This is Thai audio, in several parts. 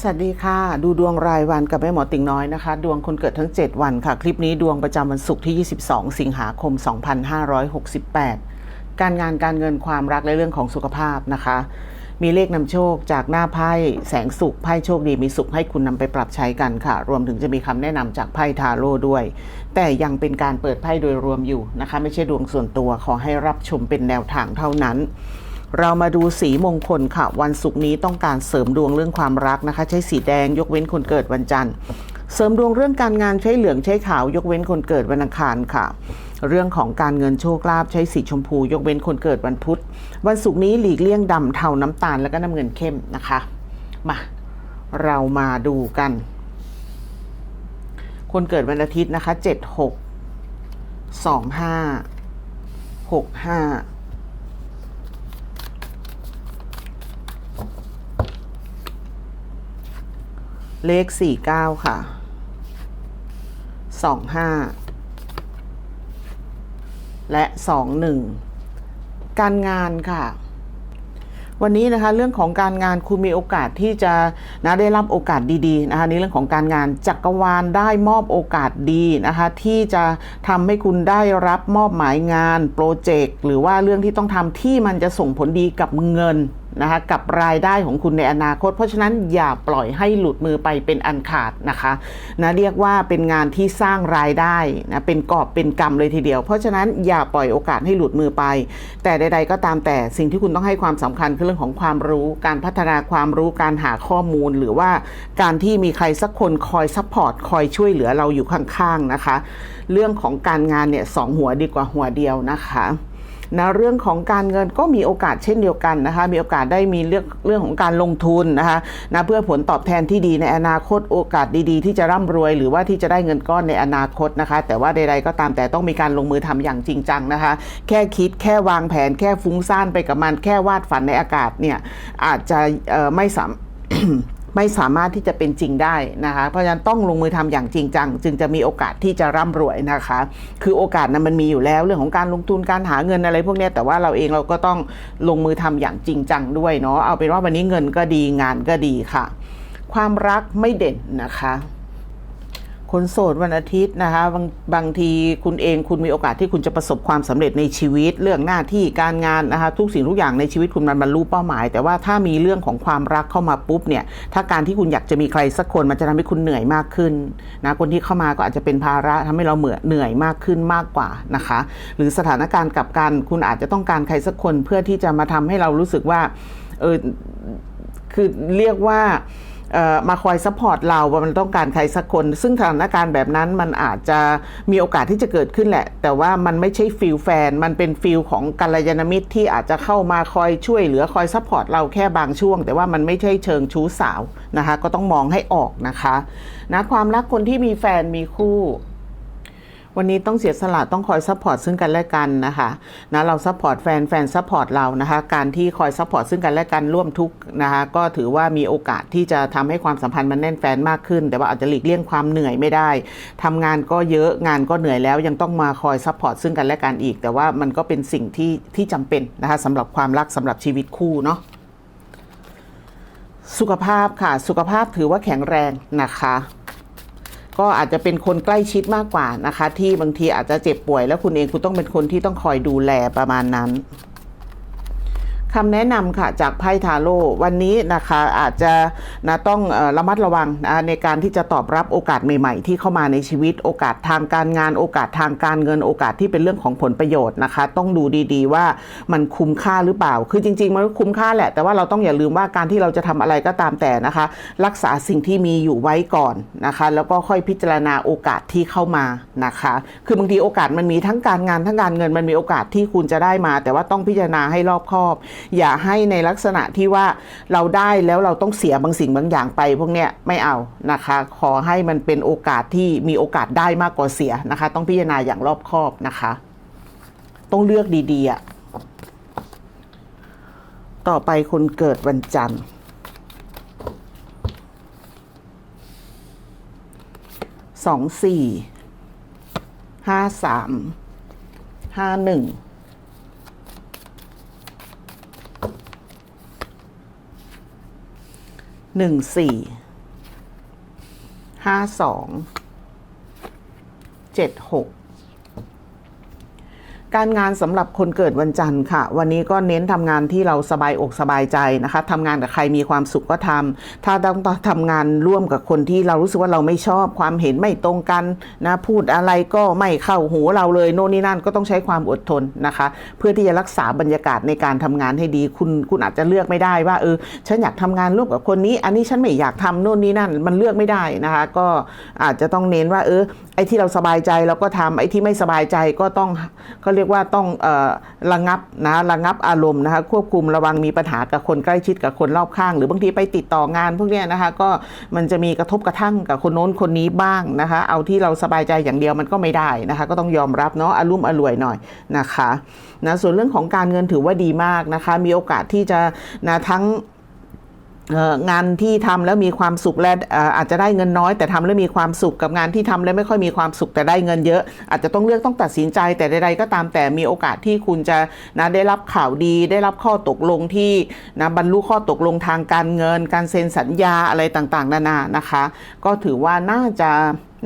สวัสดีค่ะ ดูดวงรายวันกับแม่หมอติ่งน้อยนะคะ ดวงคนเกิดทั้ง 7 วันค่ะ คลิปนี้ดวงประจำวันศุกร์ที่ 22 สิงหาคม 2568 การงานการเงินความรักและเรื่องของสุขภาพนะคะ มีเลขนำโชคจากหน้าไพ่แสงสุขไพ่โชคดีมีสุขให้คุณนำไปปรับใช้กันค่ะ รวมถึงจะมีคำแนะนำจากไพ่ทาโร่ด้วย แต่ยังเป็นการเปิดไพ่โดยรวมอยู่นะคะ ไม่ใช่ดวงส่วนตัวขอให้รับชมเป็นแนวทางเท่านั้น เรามาดูสีมงคลค่ะ วันศุกร์นี้ต้องการเสริมดวงเรื่องความรักนะคะ ใช้สีแดงยกเว้นคนเกิดวันจันทร์ เสริมดวงเรื่องการงานใช้เหลืองใช้ขาวยกเว้นคนเกิดวันอังคารค่ะ เรื่องของการเงินโชคลาภใช้สีชมพู ยกเว้นคนเกิดวันพุธ วันศุกร์นี้หลีกเลี่ยงดำเทาน้ำตาลแล้วก็น้ำเงินเข้มนะคะ มาเรามาดูกัน คนเกิดวันอาทิตย์นะคะ 7 6 2 5 6 5 เลขสี่เก้าค่ะสองห้าและสองหนึ่งการงานค่ะวันนี้นะคะเรื่องของการงานคุณมีโอกาสที่จะนะได้รับโอกาสดีๆนะคะในเรื่องของการงานจักรวาลได้มอบโอกาสดีนะคะที่จะทำให้คุณได้รับมอบหมายงานโปรเจกต์หรือว่าเรื่องที่ต้องทำที่มันจะส่งผลดีกับเงิน นะคะกับรายได้ของคุณในอนาคต เพราะฉะนั้นอย่าปล่อยให้หลุดมือไปเป็นอันขาดนะคะนะเรียกว่าเป็นงานที่สร้างรายได้นะเป็นกอบเป็นกำเลยทีเดียว เพราะฉะนั้นอย่าปล่อยโอกาสให้หลุดมือไป แต่ใด ๆ ก็ตามแต่สิ่งที่คุณต้องให้ความสำคัญคือเรื่องของความรู้การพัฒนาความรู้การหาข้อมูลหรือว่าการที่มีใครสักคนคอยซัพพอร์ตคอยช่วยเหลือเราอยู่ข้างๆนะคะ เรื่องของการงานเนี่ยสองหัวดีกว่าหัวเดียวนะคะ นะเรื่องของการเงินก็มีโอกาสเช่นเดียวกันนะคะ มีโอกาสได้มีเรื่องเรื่องของการลงทุนนะคะนะเพื่อผลตอบแทนที่ดีในอนาคตโอกาสดีๆ ที่จะร่ำรวย หรือว่าที่จะได้เงินก้อนในอนาคตนะคะ แต่ว่าใดๆก็ตามแต่ต้องมีการลงมือทำอย่างจริงจังนะคะ แค่คิดแค่วางแผนแค่ฟุ้งซ่านไปกับมันแค่วาดฝันในอากาศเนี่ยอาจจะไม่สาม ไม่สามารถที่จะเป็นจริงได้นะคะ เพราะฉะนั้นต้องลงมือทำอย่างจริงจัง จึงจะมีโอกาสที่จะร่ำรวยนะคะ คือโอกาสนั้นมันมีอยู่แล้วเรื่องของการลงทุนการหาเงินอะไรพวกนี้แต่ว่าเราเองเราก็ต้องลงมือทำอย่างจริงจังด้วยเนาะเอาเป็นว่าวันนี้เงินก็ดีงานก็ดีค่ะ ความรักไม่เด่นนะคะ คนโสดวันอาทิตย์นะคะบางบางทีคุณเองคุณมีโอกาสที่คุณจะประสบความสำเร็จในชีวิต เรื่องหน้าที่การงานนะคะทุกสิ่งทุกอย่างในชีวิตคุณมันบรรลุเป้าหมาย แต่ว่าถ้ามีเรื่องของความรักเข้ามาปุ๊บเนี่ยถ้าการที่คุณอยากจะมีใครสักคนมันจะทำให้คุณเหนื่อยมากขึ้นนะคนที่เข้ามาก็อาจจะเป็นภาระทำให้เราเหมือเหนื่อยมากขึ้นมากกว่านะคะ หรือสถานการณ์กับกันคุณอาจจะต้องการใครสักคนเพื่อที่จะมาทำให้เรารู้สึกว่าเออคือเรียกว่า มาคอยซัพพอร์ตเราว่ามันต้องการใครสักคน ซึ่งสถานการณ์แบบนั้นมันอาจจะมีโอกาสที่จะเกิดขึ้นแหละ แต่ว่ามันไม่ใช่ฟิลแฟน มันเป็นฟิลของกัลยาณมิตรที่อาจจะเข้ามาคอยช่วยเหลือคอยซัพพอร์ตเราแค่บางช่วง แต่ว่ามันไม่ใช่เชิงชู้สาวนะคะ ก็ต้องมองให้ออกนะคะนะความรักคนที่มีแฟนมีคู่ วันนี้ต้องเสียสละต้องคอยซัพพอร์ตซึ่งกันและกันนะคะนะเราซัพพอร์ตแฟนแฟนซัพพอร์ตเรานะคะการที่คอยซัพพอร์ตซึ่งกันและกันร่วมทุกนะคะก็ถือว่ามีโอกาสที่จะทำให้ความสัมพันธ์มันแน่นแฟนมากขึ้น แต่ว่าอาจจะหลีกเลี่ยงความเหนื่อยไม่ได้ทำงานก็เยอะงานก็เหนื่อยแล้วยังต้องมาคอยซัพพอร์ตซึ่งกันและกันอีก แต่ว่ามันก็เป็นสิ่งที่ที่จำเป็นนะคะสำหรับความรักสำหรับชีวิตคู่เนาะสุขภาพค่ะ สุขภาพถือว่าแข็งแรงนะคะ ก็อาจจะเป็นคนใกล้ชิดมากกว่านะคะ ที่บางทีอาจจะเจ็บป่วย แล้วคุณเองคุณต้องเป็นคนที่ต้องคอยดูแลประมาณนั้น คำแนะนำค่ะจากไพ่ทาโร่วันนี้นะคะอาจจะนะต้องระมัดระวังนะในการที่จะตอบรับโอกาสใหม่ ๆ ที่เข้ามาในชีวิตโอกาสทางการงานโอกาสทางการเงินโอกาสที่เป็นเรื่องของผลประโยชน์นะคะ ต้องดูดีๆว่ามันคุ้มค่าหรือเปล่า คือจริง ๆ มันคุ้มค่าแหละ แต่ว่าเราต้องอย่าลืมว่าการที่เราจะทำอะไรก็ตามแต่นะคะ รักษาสิ่งที่มีอยู่ไว้ก่อนนะคะ แล้วก็ค่อยพิจารณาโอกาสที่เข้ามานะคะ คือบางทีโอกาสมันมีทั้งการงานทั้งการเงินมันมีโอกาสที่คุณจะได้มา แต่ว่าต้องพิจารณาให้รอบคอบอย่าให้ในลักษณะที่ว่าเราได้แล้วเราต้องเสียบางสิ่งบางอย่างไป พวกเนี้ยไม่เอานะคะ ขอให้มันเป็นโอกาสที่มีโอกาสได้มากกว่าเสียนะคะ ต้องพิจารณาอย่างรอบคอบนะคะ ต้องเลือกดีๆอะต่อไปคนเกิดวันจันทร์สองสี่ห้าสามห้าหนึ่ง หนึ่งสี่ห้าสองเจ็ดหก การงานสำหรับคนเกิดวันจันทร์ค่ะ วันนี้ก็เน้นทำงานที่เราสบายอกสบายใจนะคะทำงานกับใครมีความสุขก็ทำถ้าต้องทำงานร่วมกับคนที่เรารู้สึกว่าเราไม่ชอบความเห็นไม่ตรงกันนะพูดอะไรก็ไม่เข้าหูเราเลยโน่นนี่นั่นก็ต้องใช้ความอดทนนะคะ เพื่อที่จะรักษาบรรยากาศในการทำงานให้ดี คุณคุณอาจจะเลือกไม่ได้ว่าเออฉันอยากทำงานร่วมกับคนนี้ อันนี้ฉันไม่อยากทำโน่นนี่นั่น มันเลือกไม่ได้นะคะ ก็อาจจะต้องเน้นว่าเออไอ้ที่เราสบายใจเราก็ทำไอ้ที่ไม่สบายใจก็ต้องก็เขาเรียกว่าต้องระงับนะระงับอารมณ์นะคะควบคุมระวังมีปัญหากับคนใกล้ชิดกับคนรอบข้าง หรือบางทีไปติดต่องานพวกนี้นะคะก็มันจะมีกระทบกระทั่งกับคนโน้นคนนี้บ้างนะคะเอาที่เราสบายใจอย่างเดียวมันก็ไม่ได้นะคะก็ต้องยอมรับเนาะอารมณ์อร่วยหน่อยนะคะนะส่วนเรื่องของการเงินถือว่าดีมากนะคะมีโอกาสที่จะนะทั้ง งานที่ทำแล้วมีความสุขและเอ่ออาจจะได้เงินน้อย แต่ทำแล้วมีความสุขกับงานที่ทำแล้วไม่ค่อยมีความสุขแต่ได้เงินเยอะ อาจจะต้องเลือกต้องตัดสินใจแต่ใดๆก็ตามแต่มีโอกาสที่คุณจะนะได้รับข่าวดี ได้รับข้อตกลงที่นะบรรลุข้อตกลงทางการเงิน การเซ็นสัญญาอะไรต่างๆ นานานะคะ ก็ถือว่าน่าจะ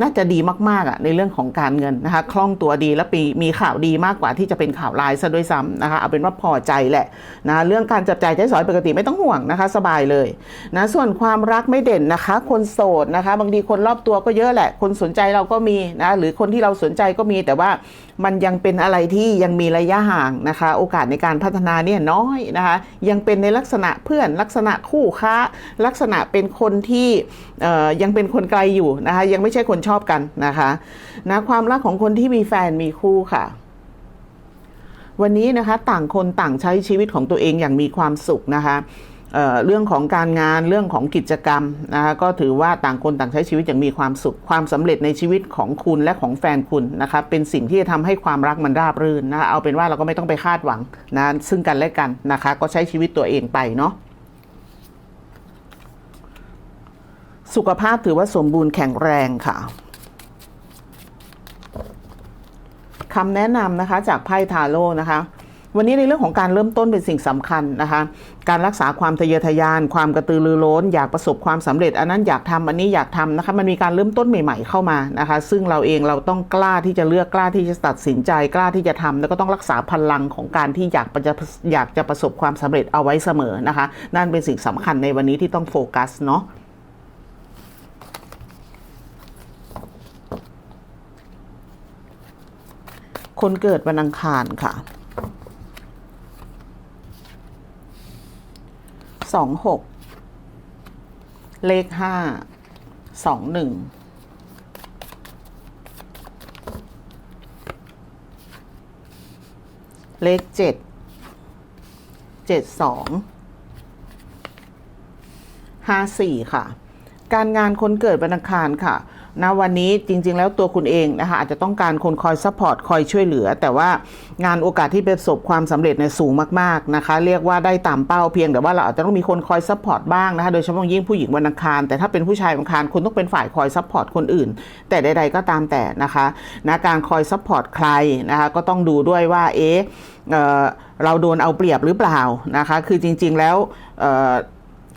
น่าจะดีมากๆอะในเรื่องของการเงินนะคะคล่องตัวดีและปีมีข่าวดีมากกว่าที่จะเป็นข่าวร้ายซะด้วยซ้ำนะคะเอาเป็นว่าพอใจแหละนะเรื่องการจับจ่ายใช้สอยปกติไม่ต้องห่วงนะคะ สบายเลยนะส่วนความรักไม่เด่นนะคะ คนโสดนะคะ บางทีคนรอบตัวก็เยอะแหละ คนสนใจเราก็มีนะหรือคนที่เราสนใจก็มีแต่ว่า มันยังเป็นอะไรที่ยังมีระยะห่างนะคะ โอกาสในการพัฒนาเนี่ยน้อยนะคะ ยังเป็นในลักษณะเพื่อนลักษณะคู่ค้า ลักษณะเป็นคนที่ยังเป็นคนไกลอยู่นะคะ ยังไม่ใช่คนชอบกันนะคะนะความรักของคนที่มีแฟนมีคู่ค่ะวันนี้นะคะต่างคนต่างใช้ชีวิตของตัวเองอย่างมีความสุขนะคะ เเรื่องของการงานเรื่องของกิจกรรมนะคะก็ถือว่าต่างคนต่างใช้ชีวิตอย่างมีความสุข ความสำเร็จในชีวิตของคุณและของแฟนคุณนะคะเป็นสิ่งที่จะทำให้ความรักมันราบรื่นนะคะเอาเป็นว่าเราก็ไม่ต้องไปคาดหวังนะซึ่งกันและกันนะคะก็ใช้ชีวิตตัวเองไปเนาะสุขภาพถือว่าสมบูรณ์แข็งแรงค่ะคำแนะนำนะคะจากไพ่ทาโร่นะคะ วันนี้ในเรื่องของการเริ่มต้นเป็นสิ่งสำคัญนะคะ การรักษาความทะเยอทะยาน ความกระตือรือร้น อยากประสบความสำเร็จ อันนั้นอยากทำอันนี้อยากทำนะคะมันมีการเริ่มต้นใหม่ ๆเข้ามานะคะ ซึ่งเราเองเราต้องกล้าที่จะเลือกกล้าที่จะตัดสินใจกล้าที่จะทำแล้วก็ต้องรักษาพลังของการที่อยากจะอยากจะประสบความสำเร็จเอาไว้เสมอนะคะ นั่นเป็นสิ่งสำคัญในวันนี้ที่ต้องโฟกัสเนาะคนเกิดวันอังคารค่ะ สองหกเลขห้าสองหนึ่งเลขเจ็ดเจ็ดสองห้าสี่ค่ะ การงานคนเกิดวันอังคารค่ะ นะวันนี้จริง ๆ แล้วตัวคุณเองนะคะอาจจะต้องการคนคอยซัพพอร์ตคอยช่วยเหลือ แต่ว่างานโอกาสที่ประสบความสำเร็จเนี่ยสูงมากๆนะคะเรียกว่าได้ตามเป้าเพียงแต่ว่าเราอาจจะต้องมีคนคอยซัพพอร์ตบ้างนะคะโดยเฉพาะยิ่งผู้หญิงวันอังคาร แต่ถ้าเป็นผู้ชายวันอังคารคุณต้องเป็นฝ่ายคอยซัพพอร์ตคนอื่น แต่ใด ๆ ก็ตามแต่นะคะนะการคอยซัพพอร์ตใครนะคะก็ต้องดูด้วยว่าเอ๊ะเอ่อเราโดนเอาเปรียบหรือเปล่านะคะคือจริง ๆ แล้ว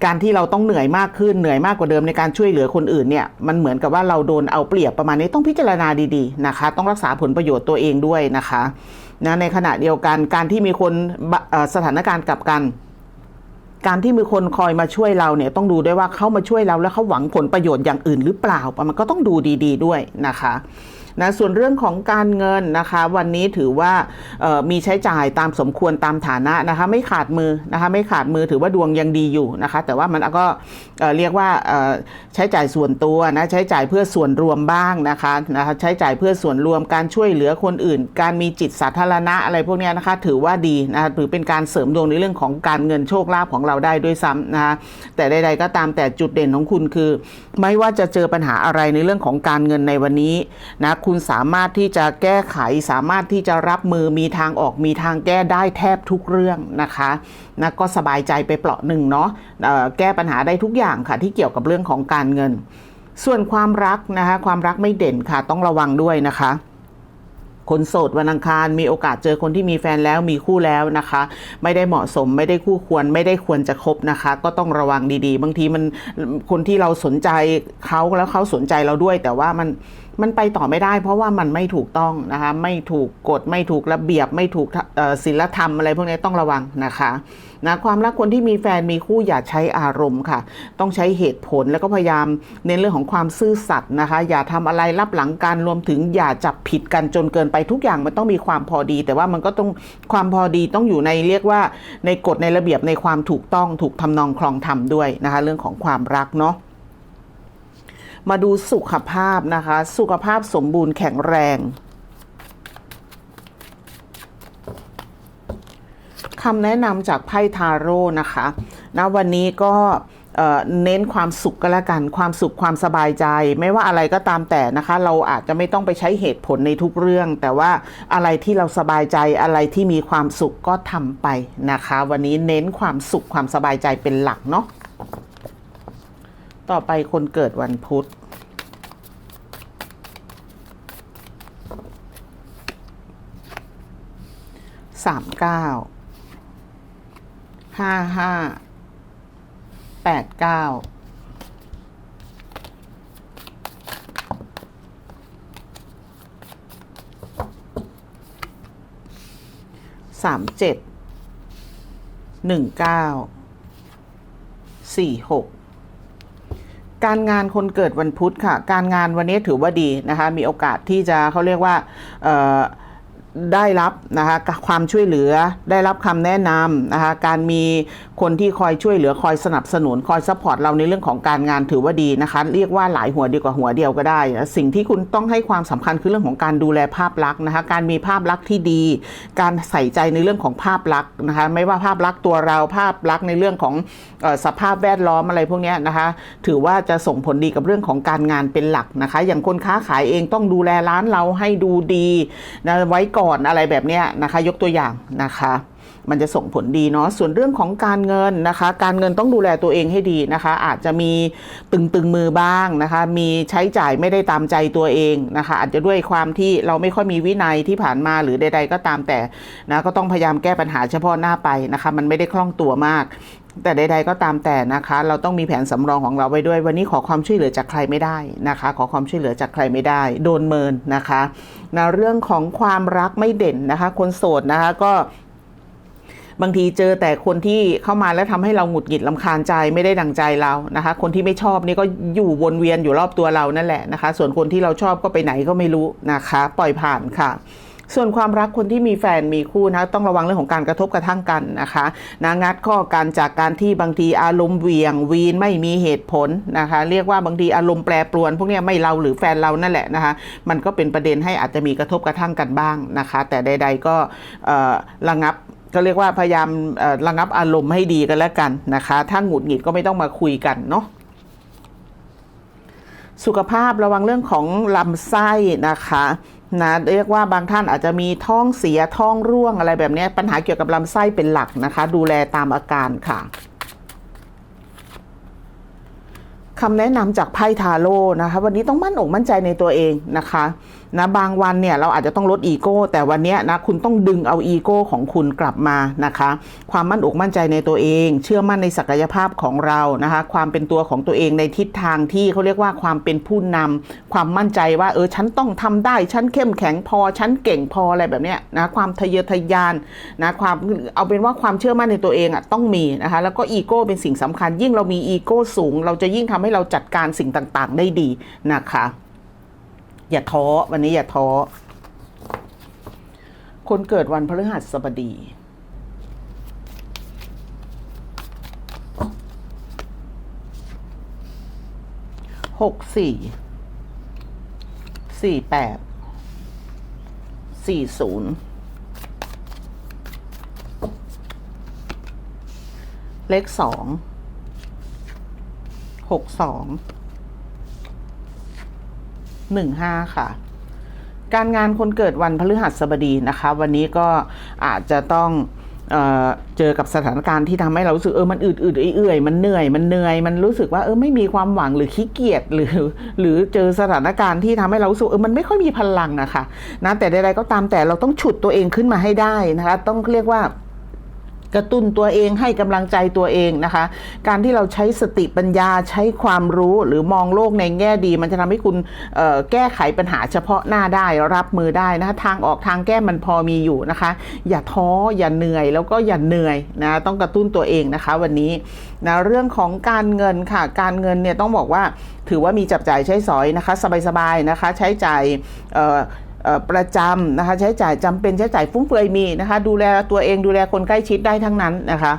การที่เราต้องเหนื่อยมากขึ้นเหนื่อยมากกว่าเดิมในการช่วยเหลือคนอื่นเนี่ยมันเหมือนกับว่าเราโดนเอาเปรียบประมาณนี้ต้องพิจารณาดีๆนะคะ ต้องรักษาผลประโยชน์ตัวเองด้วยนะคะนะในขณะเดียวกันการที่มีคนสถานการณ์กลับกัน การที่มีคนคอยมาช่วยเราเนี่ยต้องดูด้วยว่าเขามาช่วยเราแล้วเขาหวังผลประโยชน์อย่างอื่นหรือเปล่ามันก็ต้องดูดี ๆ ด้วยนะคะ นะส่วนเรื่องของการเงินนะคะ วันนี้ถือว่ามีใช้จ่ายตามสมควรตามฐานะนะคะไม่ขาดมือนะคะไม่ขาดมือถือว่าดวงยังดีอยู่นะคะ แต่ว่ามันก็เรียกว่าใช้จ่ายส่วนตัวนะใช้จ่ายเพื่อส่วนรวมบ้างนะคะนะคะใช้จ่ายเพื่อส่วนรวมการช่วยเหลือคนอื่น การมีจิตสาธารณะอะไรพวกนี้นะคะถือว่าดีนะคะถือเป็นการเสริมดวงในเรื่องของการเงินโชคลาภของเราได้ด้วยซ้ำนะคะแต่ใดๆก็ตามแต่จุดเด่นของคุณคือ ไม่ว่าจะเจอปัญหาอะไรในเรื่องของการเงินในวันนี้นะคุณสามารถที่จะแก้ไข สามารถที่จะรับมือมีทางออกมีทางแก้ได้แทบทุกเรื่องนะคะนะก็สบายใจไปเปราะหนึ่งเนาะแก้ปัญหาได้ทุกอย่างค่ะที่เกี่ยวกับเรื่องของการเงิน ส่วนความรักนะคะความรักไม่เด่นค่ะต้องระวังด้วยนะคะ คนโสดวันอังคารมีโอกาสเจอคนที่มีแฟนแล้วมีคู่แล้วนะคะ ไม่ได้เหมาะสมไม่ได้คู่ควรไม่ได้ควรจะคบนะคะ ก็ต้องระวังดีๆ บางทีมันคนที่เราสนใจเขาแล้วเขาสนใจเราด้วย แต่ว่ามันมันไปต่อไม่ได้ เพราะว่ามันไม่ถูกต้องนะคะ ไม่ถูกกฎไม่ถูกระเบียบ ไม่ถูกศีลธรรมอะไรพวกนี้ต้องระวังนะคะ นะความรักคนที่มีแฟนมีคู่อย่าใช้อารมณ์ค่ะ ต้องใช้เหตุผลแล้วก็พยายามเน้นเรื่องของความซื่อสัตย์นะคะ อย่าทำอะไรรับหลังกันรวมถึงอย่าจับผิดกันจนเกินไปทุกอย่างมันต้องมีความพอดี แต่ว่ามันก็ต้องความพอดีต้องอยู่ในเรียกว่าในกฎในระเบียบในความถูกต้องถูกทำนองคลองธรรมด้วยนะคะ เรื่องของความรักเนาะมาดูสุขภาพนะคะ สุขภาพสมบูรณ์แข็งแรง คำแนะนำจากไพ่ทาโร่นะคะนะวันนี้ก็เอ่อเน้นความสุขก็แล้วกัน ความสุขความสบายใจ ไม่ว่าอะไรก็ตามแต่นะคะ เราอาจจะไม่ต้องไปใช้เหตุผลในทุกเรื่อง แต่ว่าอะไรที่เราสบายใจอะไรที่มีความสุขก็ทำไปนะคะ วันนี้เน้นความสุขความสบายใจเป็นหลักเนาะต่อไปคนเกิดวันพุธสามเก้า ห้าห้าแปดเก้าสามเจ็ดหนึ่งเก้าสี่หกการงานคนเกิดวันพุธค่ะ การงานวันนี้ถือว่าดีนะคะ มีโอกาสที่จะเขาเรียกว่า ได้รับนะคะความช่วยเหลือได้รับคำแนะนำนะคะการมีคนที่คอยช่วยเหลือคอยสนับสนุนคอยซัพพอร์ตเราในเรื่องของการงานถือว่าดีนะคะ เรียกว่าหลายหัวดีกว่าหัวเดียวก็ได้ สิ่งที่คุณต้องให้ความสำคัญคือเรื่องของการดูแลภาพลักษณ์นะคะการมีภาพลักษณ์ที่ดี การใส่ใจในเรื่องของภาพลักษณ์นะคะไม่ว่าภาพลักษณ์ตัวเราภาพลักษณ์ในเรื่องของออสภาพแวดล้อมอะไรพวกนี้นะคะ ถือว่าจะส่งผลดีกับเรื่องของการงานเป็นหลักนะคะ อย่างคนค้าขายเองต้องดูแลร้านเราให้ดูดีนะไว้ก่อนอะไรแบบนี้นะคะ ยกตัวอย่างนะคะมันจะส่งผลดีเนาะ ส่วนเรื่องของการเงินนะคะ การเงินต้องดูแลตัวเองให้ดีนะคะ อาจจะมีตึงตึงมือบ้างนะคะ มีใช้จ่ายไม่ได้ตามใจตัวเองนะคะ อาจจะด้วยความที่เราไม่ค่อยมีวินัยที่ผ่านมาหรือใด ๆ ก็ตามแต่นะ ก็ต้องพยายามแก้ปัญหาเฉพาะหน้าไปนะคะ มันไม่ได้คล่องตัวมาก แต่ใด ๆ ก็ตามแต่นะคะ เราต้องมีแผนสำรองของเราไว้ด้วย วันนี้ขอความช่วยเหลือจากใครไม่ได้นะคะ ขอความช่วยเหลือจากใครไม่ได้ โดนเมินนะคะนะเรื่องของความรักไม่เด่นนะคะ คนโสดนะคะก็บางทีเจอแต่คนที่เข้ามาแล้วทำให้เราหงุดหงิดลำคาญใจไม่ได้ดังใจเรานะคะ คนที่ไม่ชอบนี่ก็อยู่วนเวียนอยู่รอบตัวเรานั่นแหละนะคะ ส่วนคนที่เราชอบก็ไปไหนก็ไม่รู้นะคะ ปล่อยผ่านค่ะ ส่วนความรักคนที่มีแฟนมีคู่นะต้องระวังเรื่องของการกระทบกระทั่งกันนะคะนะงัดข้อกันจากการที่บางทีอารมณ์เหวียงวีนไม่มีเหตุผลนะคะเรียกว่าบางทีอารมณ์แปรปรวน พวกนี้ไม่เราหรือแฟนเรานั่นแหละนะคะมันก็เป็นประเด็นให้อาจจะมีกระทบกระทั่งกันบ้างนะคะ แต่ใด ๆ ก็ระงับก็เรียกว่าพยายามระงับอารมณ์ให้ดีกันแล้วกันนะคะ ถ้าหงุดหงิดก็ไม่ต้องมาคุยกันเนาะสุขภาพระวังเรื่องของลำไส้นะคะ นะเรียกว่าบางท่านอาจจะมีท้องเสียท้องร่วงอะไรแบบนี้ปัญหาเกี่ยวกับลำไส้เป็นหลักนะคะ ดูแลตามอาการค่ะคำแนะนำจากไพ่ทาโร่นะคะ วันนี้ต้องมั่นอกมั่นใจในตัวเองนะคะ นะบางวันเนี่ยเราอาจจะต้องลดอีโก้แต่วันนี้นะคุณต้องดึงเอาอีโก้ของคุณกลับมานะคะ ความมั่นอกมั่นใจในตัวเอง เชื่อมั่นในศักยภาพของเรานะคะ ความเป็นตัวของตัวเองในทิศทางที่เขาเรียกว่าความเป็นผู้นำความมั่นใจว่าเออฉันต้องทำได้ฉันเข้มแข็งพอฉันเก่งพออะไรแบบเนี้ยนะความทะเยอทะยานนะความเอาเป็นว่าความเชื่อมั่นในตัวเองอะต้องมีนะคะแล้วก็อีโก้เป็นสิ่งสำคัญ ยิ่งเรามีอีโก้สูง เราจะยิ่งทำให้เราจัดการสิ่งต่างๆ ได้ดีนะคะ อย่าท้อวันนี้อย่าท้อคนเกิดวันพฤหัสบดี หกสี่ สี่แปด สี่ศูนย์ เลขสอง หกสอง หนึ่งห้าค่ะ การงานคนเกิดวันพฤหัสบดีนะคะ วันนี้ก็อาจจะต้องเอเจอกับสถานการณ์ที่ทำให้เรารู้สึกเออมันอืดอืดเอื่อยๆมันเหนื่อยมันเหนื่อยมันรู้สึกว่าเออไม่มีความหวังหรือขี้เกียจหรือ หรือเจอสถานการณ์ที่ทำให้เราสึกเออมันไม่ค่อยมีพลังอะค่ะนะแต่ใดๆก็ตามแต่เราต้องฉุดตัวเองขึ้นมาให้ได้นะคะ ต้องเรียกว่า กระตุ้นตัวเองให้กำลังใจตัวเองนะคะ การที่เราใช้สติปัญญาใช้ความรู้หรือมองโลกในแง่ดี มันจะทำให้คุณแก้ไขปัญหาเฉพาะหน้าได้รับมือได้นะคะทางออกทางแก้มันพอมีอยู่นะคะ อย่าท้ออย่าเหนื่อยแล้วก็อย่าเหนื่อยนะต้องกระตุ้นตัวเองนะคะวันนี้นะเรื่องของการเงินค่ะ การเงินเนี่ยต้องบอกว่าถือว่ามีจับจ่ายใช้สอยนะคะ สบายๆนะคะ ใช้จ่าย ประจำนะคะ ใช้จ่ายจำเป็นใช้จ่ายฟุ่มเฟือยมีนะคะ ดูแลตัวเองดูแลคนใกล้ชิดได้ทั้งนั้นนะคะ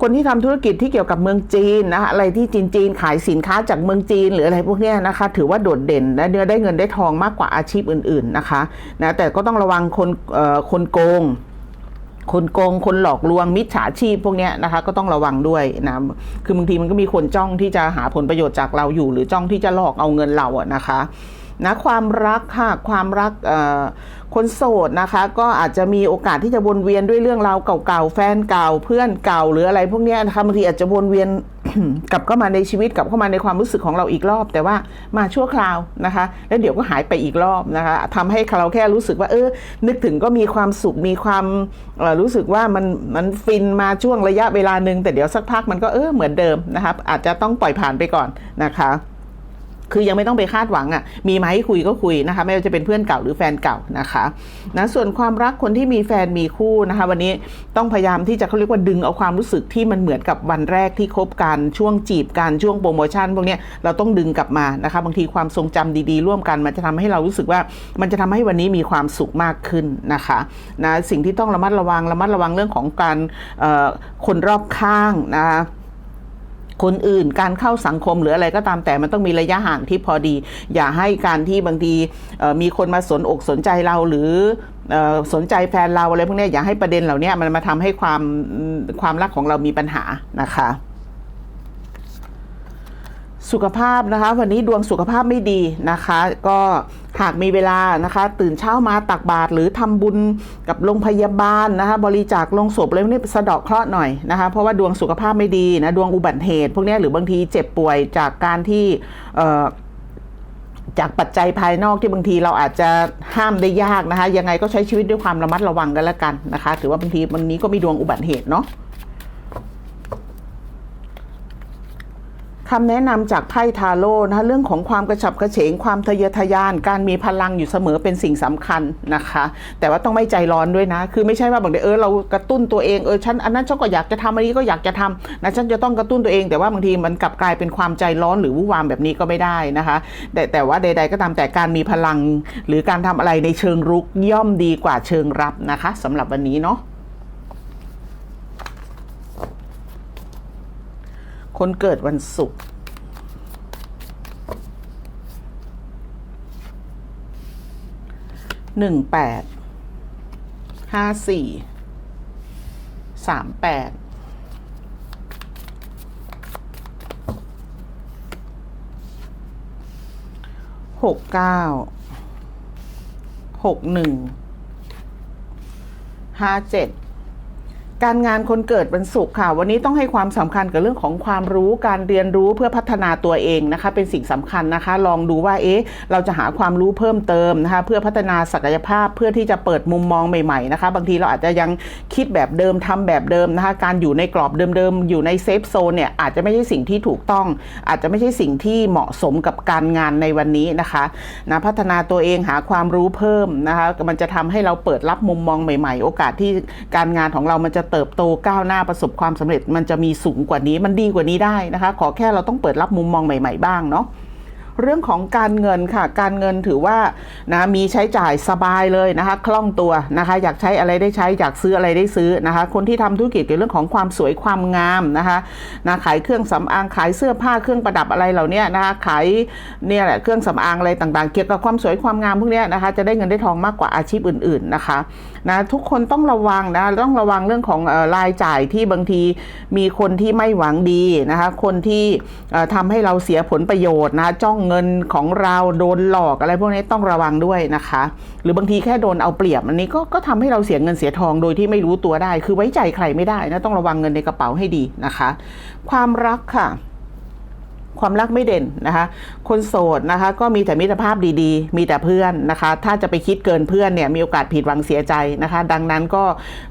คนที่ทำธุรกิจที่เกี่ยวกับเมืองจีนนะคะอะไรที่จีนจีนขายสินค้าจากเมืองจีน หรืออะไรพวกนี้นะคะ ถือว่าโดดเด่นและเนื้อได้เงินได้ทองมากกว่าอาชีพอื่น ๆนะคะนะแต่ก็ต้องระวังคนเออคนโกง คนโกง คนหลอกลวงมิจฉาชีพพวกนี้นะคะ ก็ต้องระวังด้วยนะคือบางทีมันก็มีคนจ้องที่จะหาผลประโยชน์จากเราอยู่ หรือจ้องที่จะหลอกเอาเงินเราอะนะคะ นะความรักค่ะความรักคนโสดนะคะ ก็อาจจะมีโอกาสที่จะวนเวียนด้วยเรื่องราวเก่าๆแฟนเก่าเพื่อนเก่าหรืออะไรพวกนี้นะคะบางทีอาจจะวนเวียนกลับเข้ามาในชีวิตกลับเข้ามาในความรู้สึกของเราอีกรอบ แต่ว่ามาชั่วคราวนะคะ แล้วเดี๋ยวก็หายไปอีกรอบนะคะทำให้เราแค่รู้สึกว่าเออนึกถึงก็มีความสุขมีความรู้สึกว่ามันมันฟินมาช่วงระยะเวลาหนึ่งแต่เดี๋ยวสักพักมันก็เออเหมือนเดิมนะครับอาจจะต้องปล่อยผ่านไปก่อนนะคะ คือยังไม่ต้องไปคาดหวังอะ่ะมีมาให้คุยก็คุยนะคะไม่ว่าจะเป็นเพื่อนเก่าหรือแฟนเก่านะคะนะส่วนความรักคนที่มีแฟนมีคู่นะคะ วันนี้ต้องพยายามที่จะเขาเรียกว่าดึงเอาความรู้สึกที่มันเหมือนกับวันแรกที่คบกันช่วงจีบกันช่วงโปรโมชั่นพวกนี้เราต้องดึงกลับมานะคะ บางทีความทรงจำดีๆ ร่วมกัน มันจะทำให้เรารู้สึกว่ามันจะทำให้วันนี้มีความสุขมากขึ้นนะคะนะสิ่งที่ต้องระมัดระวังระมัดระวังเรื่องของการคนรอบข้างนะคะ คนอื่นการเข้าสังคมหรืออะไรก็ตามแต่มันต้องมีระยะห่างที่พอดี อย่าให้การที่บางทีมีคนมาสนอกสนใจเราหรืออสนใจแฟนเราอะไรพวกนี้อย่าให้ประเด็นเหล่านี้มันมาทำให้ความความรักของเรามีปัญหานะคะ สุขภาพนะคะ วันนี้ดวงสุขภาพไม่ดีนะคะ ก็หากมีเวลานะคะ ตื่นเช้ามาตักบาตรหรือทำบุญกับโรงพยาบาลนะคะ บริจาคลงศพอะไรพวกนี้สะเดาะเคราะห์หน่อยนะคะ เพราะว่าดวงสุขภาพไม่ดีนะดวงอุบัติเหตุ พวกนี้หรือบางทีเจ็บป่วยจากการที่จากปัจจัยภายนอกที่บางทีเราอาจจะห้ามได้ยากนะคะ ยังไงก็ใช้ชีวิตด้วยความระมัดระวังกันแล้วกันนะคะ ถือว่าบางทีวันนี้ก็มีดวงอุบัติเหตุเนาะ คำแนะนำจากไพ่ทาโร่นะคะเรื่องของความกระฉับกระเฉงความทะเยอทะยาน การมีพลังอยู่เสมอเป็นสิ่งสำคัญนะคะ แต่ว่าต้องไม่ใจร้อนด้วยนะ คือไม่ใช่ว่าบางทีเออเรากระตุ้นตัวเองเออฉันอันนั้นฉันก็อยากจะทำอันนี้ก็อยากจะทำนะฉันจะต้องกระตุ้นตัวเอง แต่ว่าบางทีมันกลับกลายเป็นความใจร้อนหรือวุ่นวามแบบนี้ก็ไม่ได้นะคะ แต่แต่ว่าใด ๆ ก็ตามแต่การมีพลัง หรือการทำอะไรในเชิงรุกย่อมดีกว่าเชิงรับนะคะสำหรับวันนี้เนาะ คนเกิดวันศุกร์หนึ่งแปดห้าสี่สามแปดหกเก้าหกหนึ่งห้าเจ็ด การงานคนเกิดวันศุกร์ค่ะ วันนี้ต้องให้ความสำคัญกับเรื่องของความรู้การเรียนรู้เพื่อพัฒนาตัวเองนะคะ เป็นสิ่งสำคัญนะคะ ลองดูว่าเอ๊ะเราจะหาความรู้เพิ่มเติมนะคะ เพื่อพัฒนาศักยภาพเพื่อที่จะเปิดมุมมองใหม่ๆนะคะ บางทีเราอาจจะยังคิดแบบเดิมทำแบบเดิมนะคะ การอยู่ในกรอบเดิมๆอยู่ในเซฟโซนเนี่ยอาจจะไม่ใช่สิ่งที่ถูกต้อง อาจจะไม่ใช่สิ่งที่เหมาะสมกับการงานในวันนี้นะคะนะพัฒนาตัวเองหาความรู้เพิ่มนะคะ มันจะทำให้เราเปิดรับมุมมองใหม่ ๆ โอกาสที่การงานของเรามันจะเติบโตก้าวหน้าประสบความสำเร็จ มันจะมีสูงกว่านี้มันดีกว่านี้ได้นะคะ ขอแค่เราต้องเปิดรับมุมมองใหม่ ๆ บ้างเนาะ เรื่องของการเงินค่ะ การเงินถือว่านะมีใช้จ่ายสบายเลยนะคะคล่องตัวนะคะ อยากใช้อะไรได้ใช้ อยากซื้ออะไรได้ซื้อนะคะ คนที่ทำธุรกิจเกี่ยวกับเรื่องของความสวยความงามนะคะนะขายเครื่องสำอางขายเสื้อผ้าเครื่องประดับอะไรเหล่านี้นะคะขายเนี่ยแหละเครื่องสำอางอะไรต่างๆ เกี่ยวกับความสวยความงามพวกนี้นะคะ จะได้เงินได้ทองมากกว่าอาชีพอื่น ๆนะคะนะทุกคนต้องระวังนะต้องระวังเรื่องของรายจ่ายที่บางทีมีคนที่ไม่หวังดีนะคะ คนที่เอ่อทำให้เราเสียผลประโยชน์นะจ้องเเงินของเราโดนหลอกอะไรพวกนี้ต้องระวังด้วยนะคะ หรือบางทีแค่โดนเอาเปรียบอันนี้ก็ก็ทำให้เราเสียเงินเสียทองโดยที่ไม่รู้ตัวได้ คือไว้ใจใครไม่ได้นะต้องระวังเงินในกระเป๋าให้ดีนะคะ ความรักค่ะ ความรักไม่เด่นนะคะ คนโสดนะคะ ก็มีแต่มิตรภาพดีๆ มีแต่เพื่อนนะคะ ถ้าจะไปคิดเกินเพื่อนเนี่ยมีโอกาสผิดหวังเสียใจนะคะ ดังนั้นก็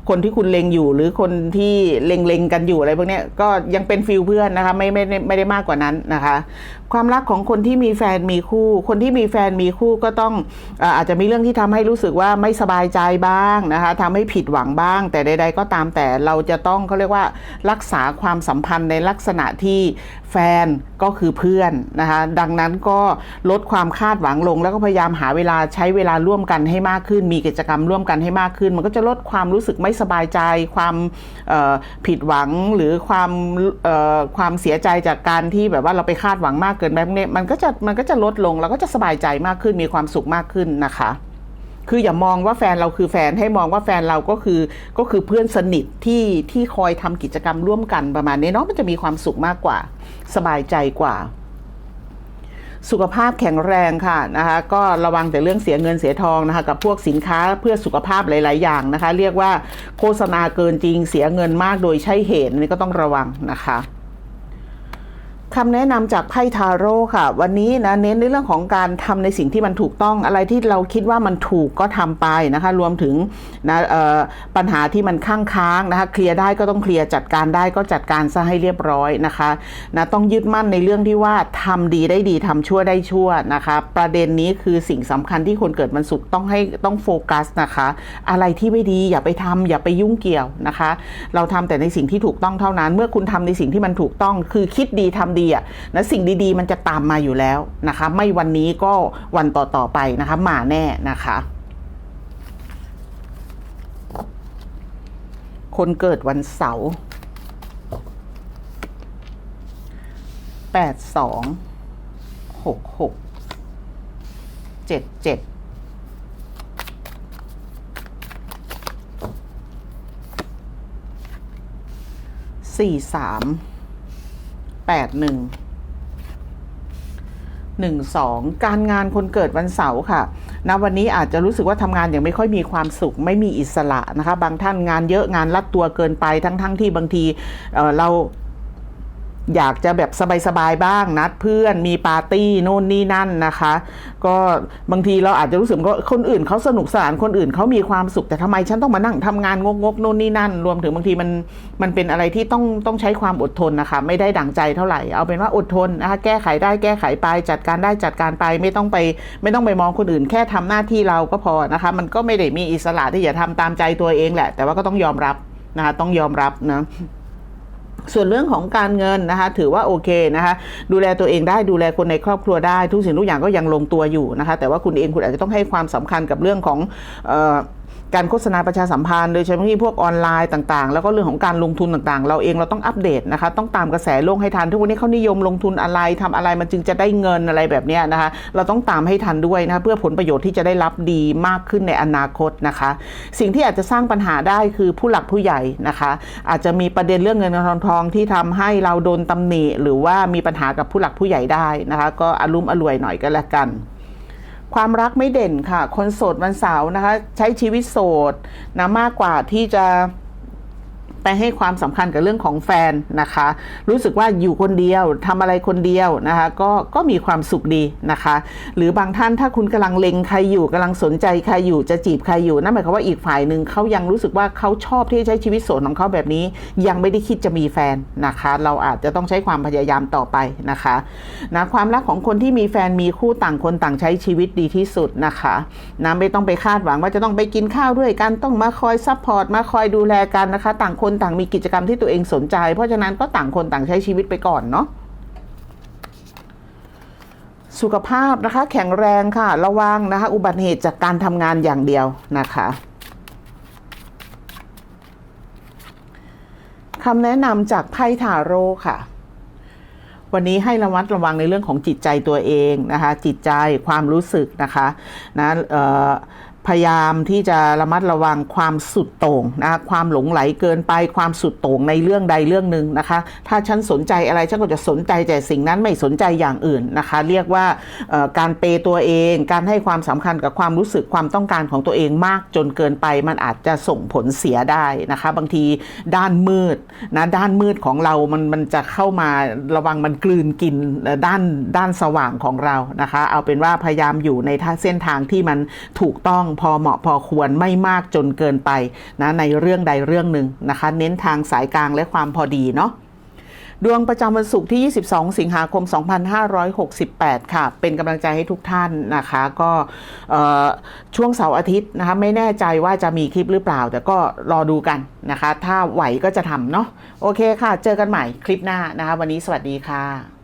คนที่คุณเลงอยู่หรือคนที่เลงเลงๆกันอยู่อะไรพวกนี้ก็ยังเป็นฟิลเพื่อนนะคะไม่ไม่ไม่ได้มากกว่านั้นนะคะ ความรักของคนที่มีแฟนมีคู่ คนที่มีแฟนมีคู่ก็ต้องเอ่ออาจจะมีเรื่องที่ทำให้รู้สึกว่าไม่สบายใจบ้างนะคะทำให้ผิดหวังบ้าง แต่ใด ๆ ก็ตามแต่เราจะต้องเขาเรียกว่ารักษาความสัมพันธ์ในลักษณะที่ แฟนก็คือเพื่อนนะคะดังนั้นก็ลดความคาดหวังลง แล้วก็พยายามหาเวลาใช้เวลาร่วมกันให้มากขึ้น มีกิจกรรมร่วมกันให้มากขึ้น มันก็จะลดความรู้สึกไม่สบายใจ ความผิดหวังหรือความความเสียใจจากการที่แบบว่าเราไปคาดหวังมากเกินแบบนี้มันก็จะมันก็จะลดลงแล้วก็จะสบายใจมากขึ้นมีความสุขมากขึ้นนะคะ คืออย่ามองว่าแฟนเราคือแฟนให้มองว่าแฟนเราก็คือก็คือเพื่อนสนิทที่ที่คอยทำกิจกรรมร่วมกันประมาณนี้เนาะมันจะมีความสุขมากกว่า สบายใจกว่า สุขภาพแข็งแรงค่ะนะคะก็ระวังแต่เรื่องเสียเงินเสียทองนะคะกับพวกสินค้าเพื่อสุขภาพหลาย ๆ อย่างนะคะ เรียกว่าโฆษณาเกินจริงเสียเงินมากโดยใช่เหตุนนี้ก็ต้องระวังนะคะ คำแนะนำจากไพ่ทาโร่ค่ะ วันนี้นะเน้นในเรื่องของการทำในสิ่งที่มันถูกต้องอะไรที่เราคิดว่ามันถูกก็ทำไปนะคะ รวมถึงนะเอ่อปัญหาที่มันข้างค้างนะคะ เคลียร์ได้ก็ต้องเคลียร์จัดการได้ก็จัดการซะให้เรียบร้อยนะคะนะต้องยึดมั่นในเรื่องที่ว่าทำดีได้ดีทำชั่วได้ชั่วนะคะ ประเด็นนี้คือสิ่งสำคัญที่คนเกิดวันศุกร์ต้องให้ต้องโฟกัสนะคะ อะไรที่ไม่ดีอย่าไปทำอย่าไปยุ่งเกี่ยวนะคะ เราทำแต่ในสิ่งที่ถูกต้องเท่านั้น เมื่อคุณทำในสิ่งที่มันถูกต้อง คือคิดดีทำดีอะนะสิ่งดีๆ มันจะตามมาอยู่แล้วนะคะ ไม่วันนี้ก็วันต่อๆไปนะคะ มาแน่นะคะ คนเกิดวันเสาร์แปดสองหกหกเจ็ดเจ็ดสี่สาม แปดหนึ่งหนึ่งสองการงานคนเกิดวันเสาร์ค่ะณวันนี้อาจจะรู้สึกว่าทำงานยังไม่ค่อยมีความสุข ไม่มีอิสระนะคะ บางท่านงานเยอะงานรัดตัวเกินไปทั้งๆทที่บางทีเเรา อยากจะแบบสบายๆบ้างนัดเพื่อนมีปาร์ตี้โน่นนี่นั่นนะคะ ก็บางทีเราอาจจะรู้สึกว่าคนอื่นเขาสนุกสนานคนอื่นเขามีความสุขแต่ทำไมฉันต้องมานั่งทำงานงกๆโน่นนี่นั่น รวมถึงบางทีมันมันเป็นอะไรที่ต้องต้องใช้ความอดทนนะคะ ไม่ได้ดั่งใจเท่าไหร่เอาเป็นว่าอดทนนะคะแก้ไขได้แก้ไขไป จัดการได้จัดการไปไม่ต้องไป ไม่ต้องไปมองคนอื่น แค่ทำหน้าที่เราก็พอนะคะ มันก็ไม่ได้มีอิสระที่จะทำตามใจตัวเองแหละ แต่ว่าก็ต้องยอมรับนะคะต้องยอมรับนะ ส่วนเรื่องของการเงินนะคะ ถือว่าโอเคนะคะ ดูแลตัวเองได้ดูแลคนในครอบครัวได้ ทุกสิ่งทุกอย่างก็ยังลงตัวอยู่นะคะ แต่ว่าคุณเองคุณอาจจะต้องให้ความสำคัญกับเรื่องของเออ การโฆษณาประชาสัมพันธ์โดยเฉพาะที่พวกออนไลน์ต่างๆ แล้วก็เรื่องของการลงทุนต่างๆ เราเองเราต้องอัปเดตนะคะ ต้องตามกระแสโลกให้ทันทุกวันนี้เขานิยมลงทุนอะไรทำอะไรมันจึงจะได้เงินอะไรแบบนี้นะคะ เราต้องตามให้ทันด้วยนะคะเพื่อผลประโยชน์ที่จะได้รับดีมากขึ้นในอนาคตนะคะ สิ่งที่อาจจะสร้างปัญหาได้คือผู้หลักผู้ใหญ่นะคะ อาจจะมีประเด็นเรื่องเงินเงินทองทองที่ทำให้เราโดนตำหนิหรือว่ามีปัญหากับผู้หลักผู้ใหญ่ได้นะคะ ก็อารมณ์อร่วยหน่อยก็แล้วกัน ความรักไม่เด่นค่ะ คนโสดวันเสาร์นะคะ ใช้ชีวิตโสดนะมากกว่าที่จะ ไปให้ความสำคัญกับเรื่องของแฟนนะคะ รู้สึกว่าอยู่คนเดียวทำอะไรคนเดียวนะคะก็ก็มีความสุขดีนะคะ หรือบางท่านถ้าคุณกำลังเล็งใครอยู่กำลังสนใจใครอยู่จะจีบใครอยู่นั่นหมายความว่าอีกฝ่ายหนึ่งเขายังรู้สึกว่าเขาชอบที่จะใช้ชีวิตโสดของเขาแบบนี้ ยังไม่ได้คิดจะมีแฟนนะคะ เราอาจจะต้องใช้ความพยายามต่อไปนะคะนะความรักของคนที่มีแฟนมีคู่ต่างคนต่างใช้ชีวิตดีที่สุดนะคะนะไม่ต้องไปคาดหวังว่าจะต้องไปกินข้าวด้วยกันต้องมาคอยซัพพอร์ตมาคอยดูแลกันนะคะ ต่างคนนต่างมีกิจกรรมที่ตัวเองสนใจ เพราะฉะนั้นก็ต่างคนต่างใช้ชีวิตไปก่อนเนาะสุขภาพนะคะ แข็งแรงค่ะ ระวังนะคะ อุบัติเหตุจากการทำงานอย่างเดียวนะคะคำแนะนำจากไพ่ทาโร่ค่ะ วันนี้ให้ระมัดระวังในเรื่องของจิตใจตัวเองนะคะ จิตใจความรู้สึกนะคะนะเอ่อ พยายามที่จะระมัดระวังความสุดโต่งนะความหลงไหลเกินไปความสุดโต่งในเรื่องใดเรื่องหนึ่งนะคะ ถ้าฉันสนใจอะไรฉันก็จะสนใจแต่สิ่งนั้นไม่สนใจอย่างอื่นนะคะ เรียกว่าการเปย์ตัวเอง การให้ความสำคัญกับความรู้สึกความต้องการของตัวเองมากจนเกินไป มันอาจจะส่งผลเสียได้นะคะ บางทีด้านมืดนะด้านมืดของเรามันมันจะเข้ามาระวังมันกลืนกินด้านด้านสว่างของเรานะคะ เอาเป็นว่าพยายามอยู่ในเส้นทางที่มันถูกต้องพอเหมาะพอควรไม่มากจนเกินไปนะในเรื่องใดเรื่องหนึ่งนะคะ เน้นทางสายกลางและความพอดีเนาะดวงประจำวันศุกร์ที่ 22 สิงหาคม 2568 ค่ะ เป็นกำลังใจให้ทุกท่านนะคะ ก็ช่วงเสาร์อาทิตย์นะคะ ไม่แน่ใจว่าจะมีคลิปหรือเปล่า แต่ก็รอดูกันนะคะ ถ้าไหวก็จะทำเนาะ โอเคค่ะ เจอกันใหม่คลิปหน้านะคะ วันนี้สวัสดีค่ะ